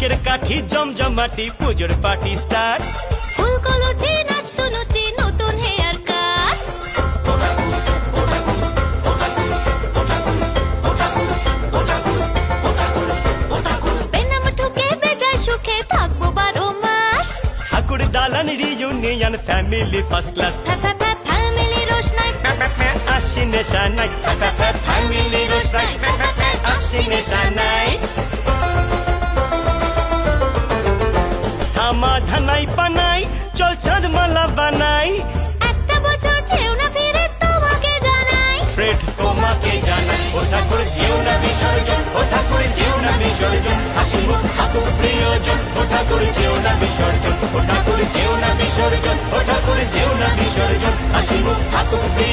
কাঠি জমজমাটি পুজোর party start ফুল কলচি নচি নতুন হেয়ার কাট বেনাম ঠুকে বেজায় সুখে থাকব বারো মাস। ঠাকুর দালান রিউনিয়ন ফ্যামিলি ফার্স্ট ক্লাস ফ্যা ফ্যা ফ্যা ফ্যামিলি রোশনাই। আসি নেশা নাই। ফ্যামিলি রোশনাই। আসি নেশা নাই থামা ধানাই পানাই চল চাঁদ মালা বানাই। একটা বছর যেও না ফিরে তোমাকে জানাই। ফ্রেড তোমাকে জানাই ও ঠাকুর যেও না বিসর্জন ও ঠাকুর যেও না বিসর্জন। হাসি মুখ ঠাকুর প্রিয়জন ও ঠাকুর যেও না বিসর্জন ও ঠাকুর যেও না বিসর্জন ও ঠাকুর যেও না বিসর্জন। হাসি মুখ ঠাকুর প্রিয়